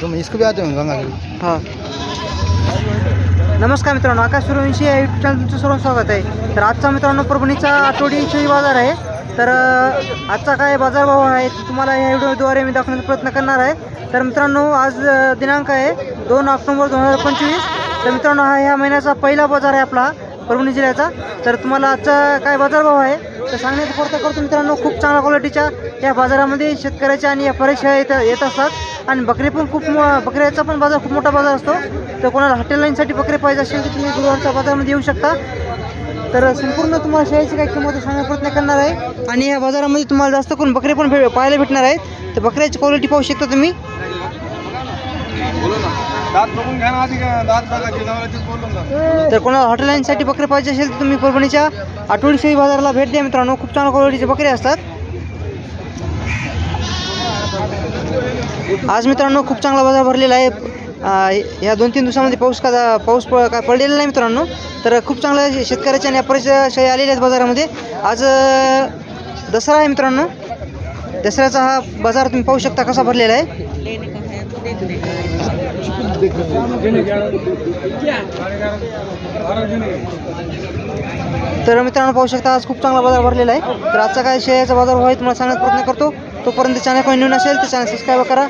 तुम इसको भी आते होंगे गंगा के हां। नमस्कार मित्रांनो आकाश सूर्यवंशी या यूट्यूब चॅनल तुमचं सर्व स्वागत आहे. तर आजचा मित्रांनो परभणीचा आठवडीचाही बाजार आहे. तर आजचा काय बाजारभाव आहे तुम्हाला या व्हिडिओद्वारे मी दाखवण्याचा प्रयत्न करणार आहे. तर मित्रांनो आज दिनांक आहे दोन ऑक्टोबर दोन हजार पंचवीस. तर मित्रांनो हा ह्या महिन्याचा पहिला बाजार आहे आपला. परभणी जिल्ह्याचा. तर तुम्हाला आजचा काय बाजारभाव आहे तर सांगण्याचा प्रयत्न करतो मित्रांनो खूप चांगल्या क्वालिटीच्या या बाजारामध्ये शेतकऱ्याच्या आणि या परीक्षा येत येत असतात. आणि बकरी पण खूप मो- बकऱ्याचा पण बाजार खूप मोठा बाजार असतो. तर कोणाला हॉटेल लाईनसाठी बकरी पाहिजे असेल तर तुम्ही गुरुवारच्या बाजारामध्ये येऊ शकता. तर संपूर्ण तुम्हाला शेळीची काही किंमत सांगण्याचा प्रयत्न करणार आहे. आणि या बाजारामध्ये तुम्हाला जास्त करून बकरी पण भे पाहायला भेटणार आहेत. तर बकऱ्याची क्वालिटी पाहू शकता तुम्ही. दात बघून घ्या ना आधी दात बोलून तर कोणाला हॉटेल लाईनसाठी बकरी पाहिजे असेल तर तुम्ही परभणीच्या आठवडी बाजाराला भेट द्या मित्रांनो. खूप चांगल्या क्वालिटीचे बकरे असतात. आज मित्रांनो खूप चांगला बाजार भरलेला आहे. या दोन तीन दिवसामध्ये पाऊस का पाऊस प काय पडलेला नाही मित्रांनो. तर खूप चांगल्या शेतकऱ्याच्या आणि अपरेच्या शेळी आलेल्या आहेत बाजारामध्ये. आज दसरा आहे मित्रांनो. दसऱ्याचा हा बाजार तुम्ही पाहू शकता कसा भरलेला आहे. तर मित्रांनो पाहू शकता आज खूप चांगला बाजार भरलेला आहे. तर आजचा काय शेअरचा बाजार भाव तुम्हाला सांगण्याचा प्रयत्न करतो. तोपर्यंत चॅनल कोणी नवीन असेल तर चॅनल सबस्क्राईब करा.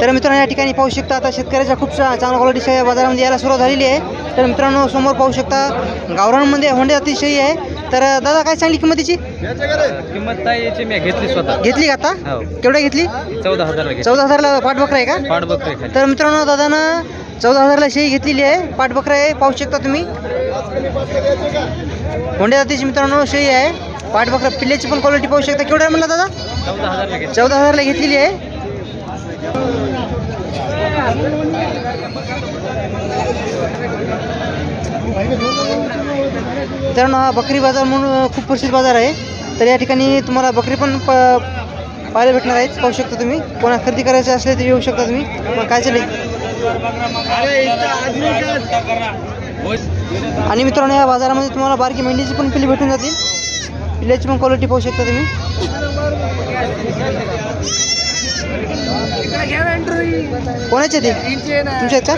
तर मित्रांनो या ठिकाणी पाहू शकता आता शेतकऱ्याच्या खूप चांगल्या क्वालिटीच्या बाजारामध्ये यायला सुरुवात झालेली आहे. तर मित्रांनो समोर पाहू शकता गावरांमध्ये होंडे अतिशय आहे. तर दादा काय सांगली किंमतीची? किंमत काय याची मी घेतली स्वतः. घेतली का आता? हो. केवढ्या घेतली? चौदा घेतली. चौदा हजारला पाठ बकरा आहे का? पाठ बघतोय खाली. तर मित्रांनो दादानं चौदा हजारला शेळी घेतलेली आहे. पाठ बकरा आहे पाहू शकता तुम्ही. होंड्या जातीची मित्रांनो शेळी आहे. पाठ बकरा पिल्ल्याची पण क्वालिटी पाहू शकता. केवढ्या म्हणला दादा? चौदा हजारला घेतलेली आहे. मित्रांनो हा बकरी बाजार म्हणून खूप प्रसिद्ध बाजार आहे. तर या ठिकाणी तुम्हाला बकरी पण प पाहायला भेटणार आहेत. पाहू शकता तुम्ही. कोणा खरेदी करायचे असले तर येऊ शकता तुम्ही. मग काय चालेल आणि मित्रांनो या बाजारामध्ये तुम्हाला बारकी मेंढीची पण पिली भेटून जातील. पिल्याची पण क्वालिटी पाहू शकता तुम्ही. कोणाचे ते? तुमच्या आहेत का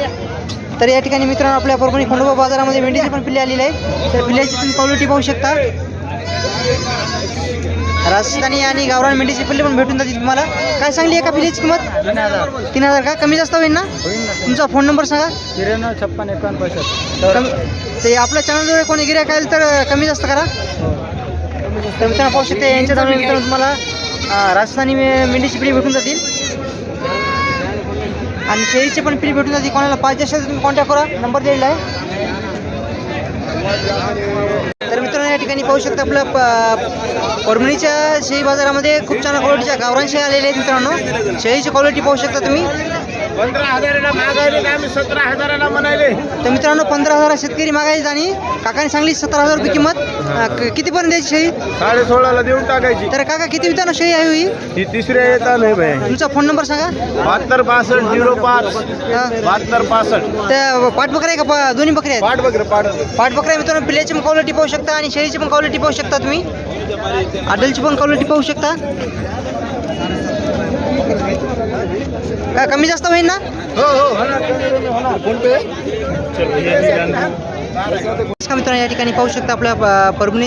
तर या ठिकाणी मित्रांनो आपल्या परभणी खंडोबा बाजारामध्ये मेंढीची पण पिल्ली आलेली आहे तर पिल्ल्याची तुम्ही क्वालिटी पाहू शकता. राजस्थानी आणि गावरान मेंढीची पिल्ली पण भेटून जातील तुम्हाला. काय सांगली आहे का पिल्ल्याची किंमत? तीन हजार. का? कमी जास्त होईल ना? तुमचा फोन नंबर सांगा. त्र्याण्णव छप्पन एकावन्न कमी ते आपल्या चॅनलवर कोणी गिऱ्हाईक आलं तर कमी जास्त करा. तर मित्रांनो पाहू शकते यांच्या जवळ मित्रांनो तुम्हाला राजस्थानी मेंढीची पिढी भेटून जातील. आणि शेळीची पण पिढी भेटून जाते. कोणाला पाहिजे असेल तर तुम्ही कॉन्टॅक्ट करा. नंबर दिलेला आहे. तर मित्रांनो या ठिकाणी पाहू शकता आपल्या प- परभणीच्या शेळी बाजारामध्ये खूप छान क्वालिटीच्या गावरान शेळी आलेल्या आहेत मित्रांनो. शेळीची क्वालिटी पाहू शकता तुम्ही. पंधरा हजाराला मागायले आम्ही सतरा हजाराला म्हणायले तर मित्रांनो पंधरा हजार शेतकरी मागायचे आणि काकाने सांगली सतरा हजार रुपये किंमत अं, क- कितीपर्यंत द्यायची शेळी? साडे सोळाला देऊन टाकायची. तर काका किती मित्रांनो शेळी आहे ही? ही तिसऱ्या येता नाही भाई तुमचा फोन नंबर सांगा. बहात्तर बासष्ट झिरो पाच. हा. बहात्तर पासष्ट त्या पाठ बकऱ्या आहे का? प- दोन्ही बकऱ्या आहेत? पाठ बघ पाठ पाठ बकऱ्या मित्रांनो पिल्याची पण क्वालिटी पाहू शकता आणि शेळीची पण क्वालिटी पाहू शकता तुम्ही. आडलची पण क्वालिटी पाहू शकता. कमी जास्त होईल ना? हो हो. फोन पे नमस्कार मित्रांनो या ठिकाणी पाहू शकता आपल्या प- परभणी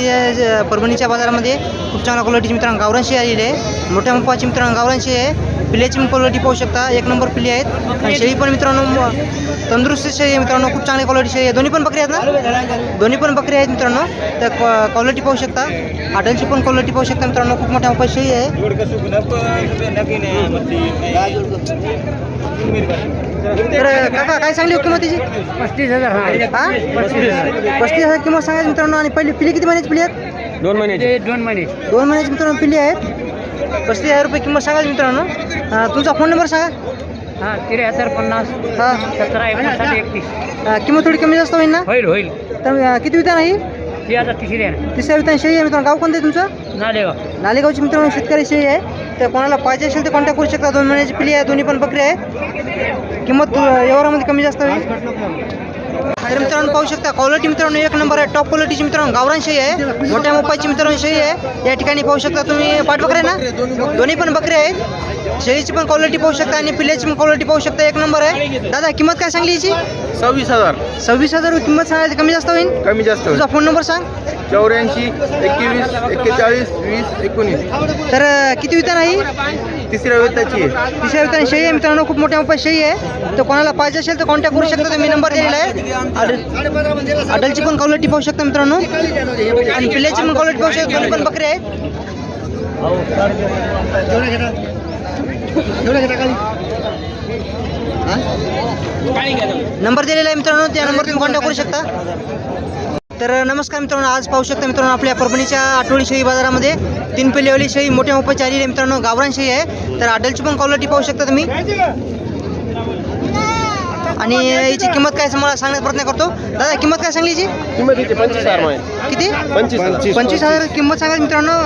परभणीच्या बाजारामध्ये खूप चांगल्या क्वालिटीची मित्रांनो गावरांशी आलेली आहे. मोठ्या मापाची मित्रांनो गावरांशी आहे. पिल्याची पण क्वालिटी पाहू शकता. एक नंबर पिली आहेत. आणि शेळी पण मित्रांनो तंदुरुस्त शेळी आहे मित्रांनो. खूप चांगली क्वालिटी शेळी आहे. दोन्ही पण बकरी आहेत ना? दोन्ही पण बकरी आहेत मित्रांनो. तर क्वालिटी पाहू शकता. आडलची पण क्वालिटी पाहू शकता मित्रांनो. खूप मोठ्या मापाची शेळी आहे. तर काका काय सांगली हो किंमत तिची पस्तीस हजार हा. पस्तीस हजार. किंमत सांगायची मित्रांनो आणि पहिली पिली किती महिन्याची पिली आहेत? दोन महिने दोन महिने दोन महिन्याची मित्रांनो पिल्ली आहेत. पस्तीस हजार रुपये किंमत सांगायची मित्रांनो. तुमचा फोन नंबर सांगा. हा त्र्याहत्तर पन्नास हां. सतरा एकोणसाठ एकतीस. किंमत थोडी कमी जास्त होईल ना? होईल होईल. तर अं, किती विधान आहे ती आता तिसरी आहे. तिसऱ्या विधान शेळी आहे मित्रांनो. गाव कोणतं आहे तुमचं? नालेगाव. नालेगावची मित्रांनो शेतकरी शेळी आहे. तर कोणाला पाहिजे असेल तर कॉन्टॅक्ट करू शकता. दोन महिन्याची पिली आहे दोन्ही पण बकरी आहे किंमत अं, व्यवहारामध्ये कमी जास्त होईल. तर मित्रांनो पाहू शकता क्वालिटी मित्रांनो एक नंबर आहे टॉप क्वालिटीची मित्रांनो गावरान शेळी आहे. मोठ्या मोपाची मित्रांनो शेळी आहे. या ठिकाणी पाहू शकता तुम्ही पाठबकरे ना. दोन्ही पण बकरे आहेत. शेळीची पण क्वालिटी पाहू शकता आणि पिल्ल्याची पण क्वालिटी पाहू शकता एक नंबर आहे. दादा किंमत काय सांगली याची? सव्वीस हजार. सव्वीस हजार किंमत सांगायची कमी जास्त होईल कमी जास्त तुझा फोन नंबर सांग. चौऱ्याऐंशी एकवीस एक्केचाळीस वीस एकोणीस. तर किती वितान आहे? तिसऱ्या वेताची आहे तिसऱ्या वितान शेळी आहे मित्रांनो खूप मोठ्या मोठ्या शेळी आहे. तर कोणाला पाहिजे असेल तर कॉन्टॅक्ट करू शकता. मी नंबर दिलेला आहे. अडलची पण क्वालिटी पाहू शकता मित्रांनो. आणि पिल्ल्याची पण क्वालिटी पाहू शकता. दोन्ही पण बकरे आहे नंबर दिलेला आहे मित्रांनो. त्या नंबर तुम्ही कॉन्टॅक्ट करू शकता. तर नमस्कार मित्रांनो आज पाहू शकता मित्रांनो आपल्या परभणीच्या आठवडी शेळी बाजारामध्ये तीन पिल्लेवाली शेळी मोठ्या आलेली आहे मित्रांनो गावरान शेळी आहे. तर अडलची पण क्वालिटी पाहू शकता तुम्ही. आणि याची किंमत काय मला सांगण्याचा प्रयत्न करतो. दादा किंमत काय सांगली याची? किंमत पंचवीस हजार माहिती किती? पंचवीस हजार. किंमत सांगा मित्रांनो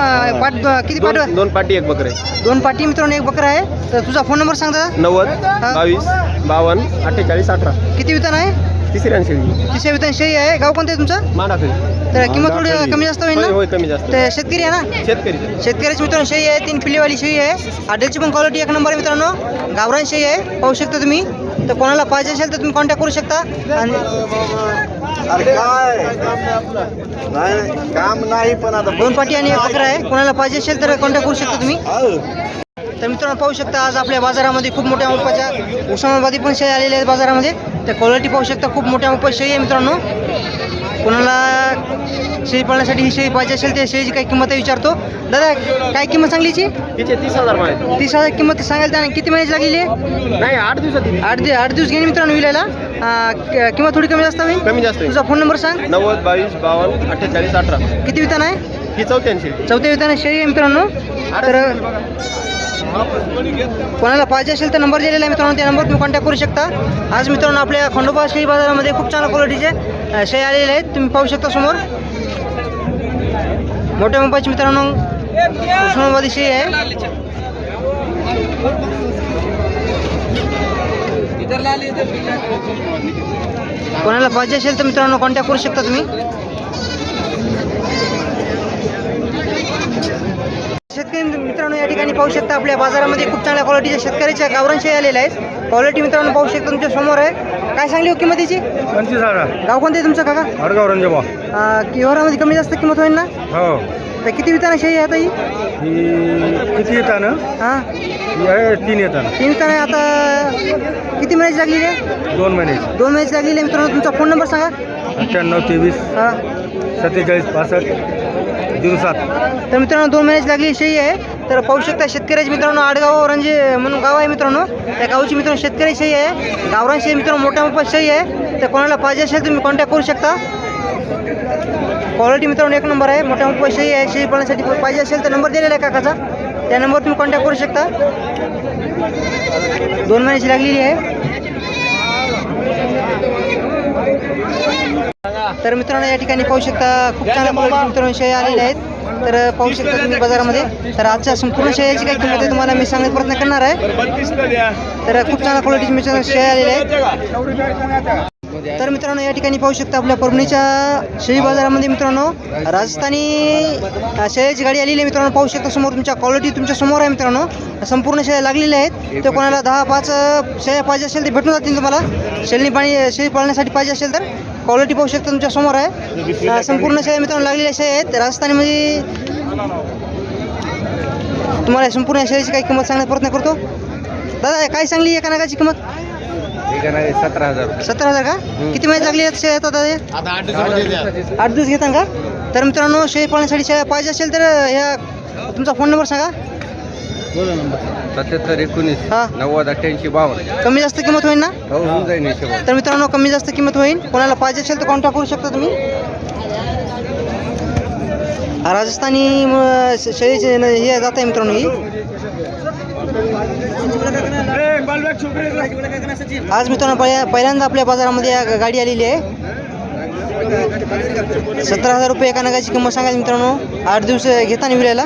पाट किती पाट दोन पाटी एक बकरे. दोन पाटी मित्रांनो एक बकरा आहे. तर तुझा फोन नंबर सांग दादा. नव्वद बावीस बावन्न अठ्ठेचाळीस अठरा. किती वितान आहे? तिसऱ्या शेळी तिसऱ्या वितान शेळी आहे. गाव कोणतं आहे तुमचं? मानाखळी तर किंमत थोडी कमी जास्त होईल होय ना कमी जास्त तर शेतकरी आहे ना? शेतकरी. शेतकऱ्याची मित्रांनो शेळी आहे. तीन पिल्लेवाली शेळी आहे. आडेलची पण क्वालिटी एक नंबर आहे मित्रांनो. गावरान शेळी आहे. पाहू शकता तुम्ही. तर कोणाला पाहिजे असेल तर तुम्ही कॉन्टॅक्ट करू शकता. आणि अरे काय? नाही काम नाही पण आता दोन पाटी आणि एक बकरा आहे. कोणाला पाहिजे असेल तर कॉन्टॅक्ट करू शकता तुम्ही. तर मित्रांनो पाहू शकता आज आपल्या बाजारामध्ये खूप मोठ्या मोपाच्या उस्मानाबादी पण शेळी आलेल्या आहेत बाजारामध्ये. तर क्वालिटी पाहू शकता खूप मोठ्या मोपा शेळी आहे मित्रांनो. कोणाला शेळी पाळण्यासाठी ही शेळी पाहिजे असेल तर शेळीची काय किंमत आहे विचारतो. दादा काय किंमत सांगलीची? तिचे तीस हजार माहिती तीस हजार किंमत सांगायला त्याने किती महिन्याची लागलेली आहे? नाही आठ दिवसात. आठ दि आठ दिवस घेणे मित्रांनो विलायला. किंमत थोडी कमी जास्त होईल? कमी जास्त. तुझा फोन नंबर सांग. नव्वद बावीस बावन्न अठ्ठेचाळीस अठरा. किती वितान आहे? ही चौथ्याऐंशी चौथ्या वितान शेळी आहे मित्रांनो. तर कोणाला पाहिजे असेल तर नंबर दिलेला आहे मित्रांनो त्या नंबर तुम्ही कॉन्टॅक्ट करू शकता. आज मित्रांनो आपल्या खंडोबा शेळी बाजारामध्ये खूप चांगल्या क्वालिटीचे शेळी आलेले आहेत. तुम्ही पाहू शकता समोर. मोठ्या मुंबईची मित्रांनो उस्मानाबादी शेळी आहे. कोणाला पाहिजे असेल तर मित्रांनो कॉन्टॅक्ट करू शकता तुम्ही शेतकरी मित्रांनो या ठिकाणी पाहू शकता आपल्या बाजारामध्ये खूप चांगल्या क्वालिटीच्या शेतकऱ्याच्या गावरान शेळी आलेल्या आहेत. क्वालिटी मित्रांनो पाहू शकता तुमच्यासमोर आहे. काय सांगली हो किंमतीची पंचवीस हजार. गाव कोणते तुमचं काका? हडगाव रंजबा. अं, किलोरामध्ये कमी जास्त किंमत होईल ना? हो. तर किती विताना शेळी आहे आता ही? किती येताना हां? आहे तीन येताना तीन विताना आता किती महिन्याची लागलेली आहे? दोन महिन्याची. दोन महिन्याची लागलेली आहे मित्रांनो. तुमचा फोन नंबर सांगा. अठ्ठ्याण्णव तेवीस हां. सत्तेचाळीस पासष्ट झिरो सात. तर मित्रांनो दोन महिन्याची लागलेली शेळी आहे. तर पाहू शकता शेतकऱ्याचे मित्रांनो आडगाव रंजे म्हणून गाव आहे मित्रांनो. त्या गावची मित्रांनो शेतकरी शेळी आहे. गावरान शेळी मित्रांनो मोठ्या मोठा शेळी आहे. तर कोणाला पाहिजे असेल तुम्ही कॉन्टॅक्ट करू शकता. क्वालिटी मित्रांनो एक नंबर आहे. मोठ्या मोठ्या शेळी आहे. शेळी पाळण्यासाठी पाहिजे असेल तर नंबर दिलेला आहे काकाचा. त्या नंबर तुम्ही कॉन्टॅक्ट करू शकता. दोन महिन्याची लागलेली आहे. तर मित्रांनो या ठिकाणी पाहू शकता खूप चांगल्या क्वालिटी मित्रांनो शेळ्या आलेल्या आहेत. तर पाहू शकता तुम्ही बाजारामध्ये. तर आजच्या संपूर्ण शेळ्याची काय किंमत आहे तुम्हाला मी सांगण्याचा प्रयत्न करणार आहे. तर खूप चांगल्या क्वालिटीची मित्रांनो शेळ्या आलेल्या आहेत. तर मित्रांनो या ठिकाणी पाहू शकता आपल्या परभणीच्या शेळी बाजारामध्ये मित्रांनो राजस्थानी शेळ्याची गाडी आलेली आहे मित्रांनो. पाहू शकता समोर तुमच्या क्वालिटी तुमच्यासमोर आहे मित्रांनो. संपूर्ण शेळ्या लागलेल्या आहेत. तर कोणाला दहा पाच शेळ्या पाहिजे असेल तर भेटून जातील तुम्हाला. शेळणी पाणी शेळी पाळण्यासाठी पाहिजे असेल तर. क्वालिटी पाहू शकता तुमच्यासमोर आहे. संपूर्ण शेळ्या मित्रांनो लागलेल्या शेळ्या आहेत. राजस्थानीमध्ये तुम्हाला या संपूर्ण शेळीची काही किंमत सांगण्याचा प्रयत्न करतो. दादा काय सांगली एका नागाची किंमत? सतरा हजार. सत्तर हजार का? किती महिने लागली हे? आठ दिवस घेता का? तर मित्रांनो शेळी पाळण्यासाठी पाहिजे असेल तर ह्या तुमचा फोन नंबर सांगा. सत्याहत्तर एकोणीस हा. नव्वद अठ्ठ्याऐंशी बावन्न. कमी जास्त किंमत होईल ना? हो होऊन जाईल तर मित्रांनो कमी जास्त किंमत होईल. कोणाला पाहिजे असेल तर कॉन्टॅक्ट करू शकता तुम्ही. हा राजस्थानी श- शेळीचे न- हे जात आहे मित्रांनो ही. आज मित्रांनो पहिल्या पहिल्यांदा आपल्या बाजारामध्ये या गा- गाडी आलेली आहे. सतरा हजार रुपये एका नगाची किंमत सांगायची मित्रांनो आठ दिवस घेताना विलायला.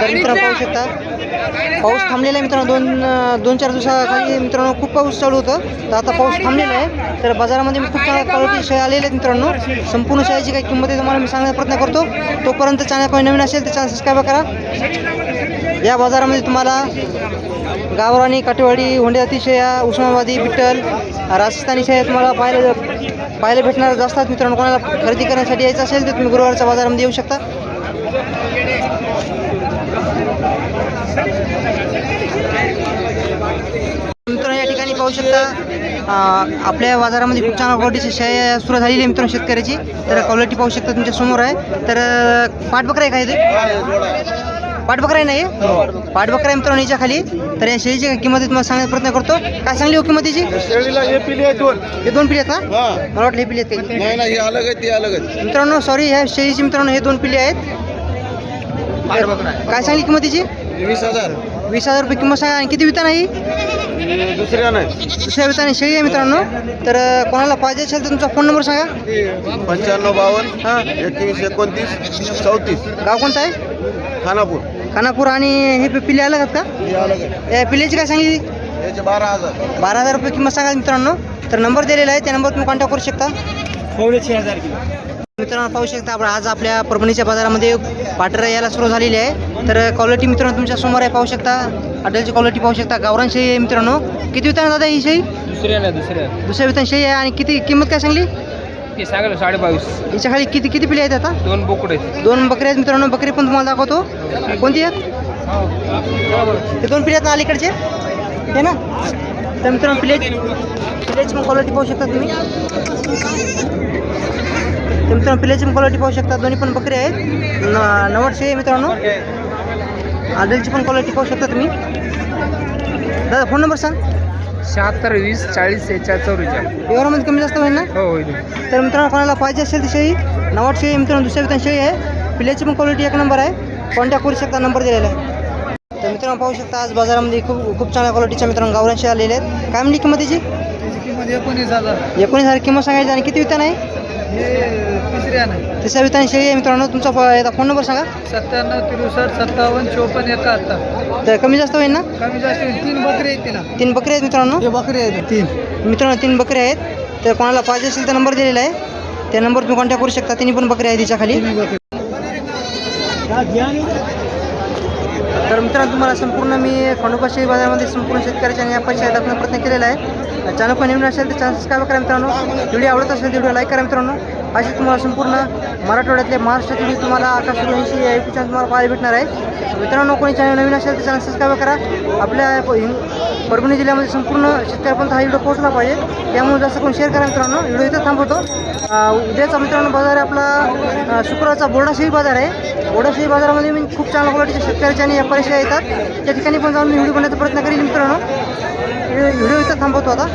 तर मित्रांनो पाहू शकता पाऊस थांबलेला आहे मित्रांनो. दोन दोन चार दिवसाखाली मित्रांनो खूप पाऊस चालू होतं. तर आता पाऊस थांबलेला आहे. तर बाजारामध्ये मी खूप चांगल्या क्वालिटी शेळ्या आलेल्या आहेत मित्रांनो. संपूर्ण शेळ्याची काही किंमत आहे तुम्हाला मी सांगण्याचा प्रयत्न करतो. तोपर्यंत चॅनल काही नवीन असेल तर चॅनल सबस्क्राईब करा. या बाजारामध्ये तुम्हाला गावरानी काटेवाडी होंड्याती शेळ्या उस्मानाबादी बिट्टल राजस्थानी शेळ्या तुम्हाला पाहायला पाहायला भेटणार जास्त मित्रांनो. कोणाला खरेदी करण्यासाठी यायचं असेल तर तुम्ही गुरुवारच्या बाजारामध्ये येऊ शकता. मित्रांनो या ठिकाणी पाहू शकता आपल्या बाजारामध्ये खूप चांगल्या क्वालिटीची शेळ्या सुरू झालेली आहे मित्रांनो शेतकऱ्याची. तर क्वालिटी पाहू शकता तुमच्यासमोर आहे. तर पाठबकरा आहे का इथे? पाठबकरा आहे नाही? पाठबकरा आहे मित्रांनो याच्या खाली. तर या शेळीची किंमत तुम्हाला सांगण्याचा प्रयत्न करतो. काय सांगली हो किंमतीची शेळीला हे दोन. पिले आहेत का? हा. मला वाटलं हे पिले आहेत मित्रांनो सॉरी ह्या शेळीची मित्रांनो हे दोन पिले आहेत. काय सांगली किंमतीची वीस हजार. वीस हजार रुपये किंमत सांगा. आणि किती विता नाही? हे दुसऱ्या नाही. दुसऱ्या विताने शेळी आहे मित्रांनो. तर कोणाला पाहिजे असेल तर तुमचा फोन नंबर सांगा. पंच्याण्णव बावन्न हां. एकवीस एकोणतीस चौतीस. गाव कोणतं आहे? खानापूर. खानापूर आणि हे पि- पिल्ले आलं का आहे या पिल्ल्याची काय सांगितली याचे बारा हजार. बारा हजार रुपये किंमत सांगा मित्रांनो. तर नंबर दिलेला आहे. त्या नंबर तुम्ही कॉन्टॅक्ट करू शकता. मित्रांनो पाहू शकता आपण आज आपल्या परभणीच्या बाजारामध्ये पाटर यायला सुरू झालेली आहे. तर क्वालिटी मित्रांनो तुमच्यासमोर आहे पाहू शकता. हॉटेलची क्वालिटी पाहू शकता. गावरान शेळी आहे मित्रांनो. किती विताना दादा ही शेळी? दुसऱ्या दुसऱ्या. वितान शेळी आहे आणि किती किंमत काय सांगली? ते सांगायला साडे बावीस हिच्या खाली किती किती पिले आहेत आता? दोन बोकडे दोन बकरी आहेत मित्रांनो. बकरी पण तुम्हाला दाखवतो. कोणती आहेत? ते दोन पिले आहेत ना अलीकडचे? हे ना? तर मित्रांनो पिले पिल्याची पण क्वालिटी पाहू शकता तुम्ही. तर मित्रांनो पिल्याची पण क्वालिटी पाहू शकता. दोन्ही पण बकरी आहेत. न नव्वदशे आहे मित्रांनो. आडलची पण क्वालिटी पाहू शकता तुम्ही. दादा फोन नंबर सांग. शहात्तर वीस चाळीस चौवेचाळीस. व्यवहारामध्ये कमी जास्त होईल ना? हो होईल. तर मित्रांनो कोणाला पाहिजे असेल ती शेळी नवाट शेळी मित्रांनो दुसऱ्या विधान शेळी आहे. पिल्याची पण क्वालिटी एक नंबर आहे. कॉन्टॅक्ट करू शकता नंबर दिलेला आहे. तर मित्रांनो पाहू शकता आज बाजारामध्ये खूप खूप चांगल्या क्वालिटीच्या मित्रांनो गावरान शेळी आलेले आहेत. काय म्हणली किंमतीची किंमत एकोणीस हजार. एकोणीस हजार किंमत सांगायची आणि किती विधान आहे? हे तिसऱ्या नाही तिसऱ्या विधान शेळी आहे मित्रांनो. तुमचा फ- याचा फोन नंबर सांगा. सत्त्याण्णव तिरुसष्ट सत्तावन्न चोपन्न एकाहत्तर. तर कमी जास्त होईल ना? कमी जास्त तीन बकरी आहेत तिला. तीन बकरी आहेत मित्रांनो? हे बकरी आहेत तीन. मित्रांनो तीन बकरी आहेत. तर कोणाला पाहिजे असेल तर नंबर दिलेला आहे. त्या नंबर तुम्ही कॉन्टॅक्ट करू शकता. तिन्ही पण बकरी आहे तिच्या खाली तर मित्रांनो तुम्हाला संपूर्ण मी खंडोबा बाजारामध्ये संपूर्ण शेतकऱ्याच्या आणि व्यापारी शेळ्या दाखवण्याचा प्रयत्न केलेला आहे. चॅनल पण नवीन असेल तर चॅनल सबस्क्राईब करा मित्रांनो. व्हिडिओ आवडत असेल तर व्हिडिओ लाईक करा मित्रांनो. असे तुम्हाला संपूर्ण मराठवाड्यातले महाराष्ट्रातील तुम्हाला आकाश ऐंशी या युट्यूब चॅनल तुम्हाला पाहायला भेटणार आहे. मित्रांनो कोणी चॅनल नवीन असेल तर चॅनल सबस्क्राईब करा. आपल्या प- परभणी जिल्ह्यामध्ये संपूर्ण शेतकऱ्यापर्यंत हा व्हिडिओ पोहोचला पाहिजे. त्यामुळे जास्त करून शेअर करा मित्रांनो. व्हिडिओ इथं थांबवतो. उद्याचा मित्रांनो बाजार आहे आपला शुक्रवारचा बोर्डा बाजार आहे. बोर्डा बाजारामध्ये मी खूप चांगल्या क्वालिटीच्या शेतकऱ्याच्या आणि व्यापारी येतात. त्या ठिकाणी पण जाऊन मी व्हिडिओ बनवण्याचा प्रयत्न करेन मित्रांनो. व्हिडिओ इथं थांबवतो आता.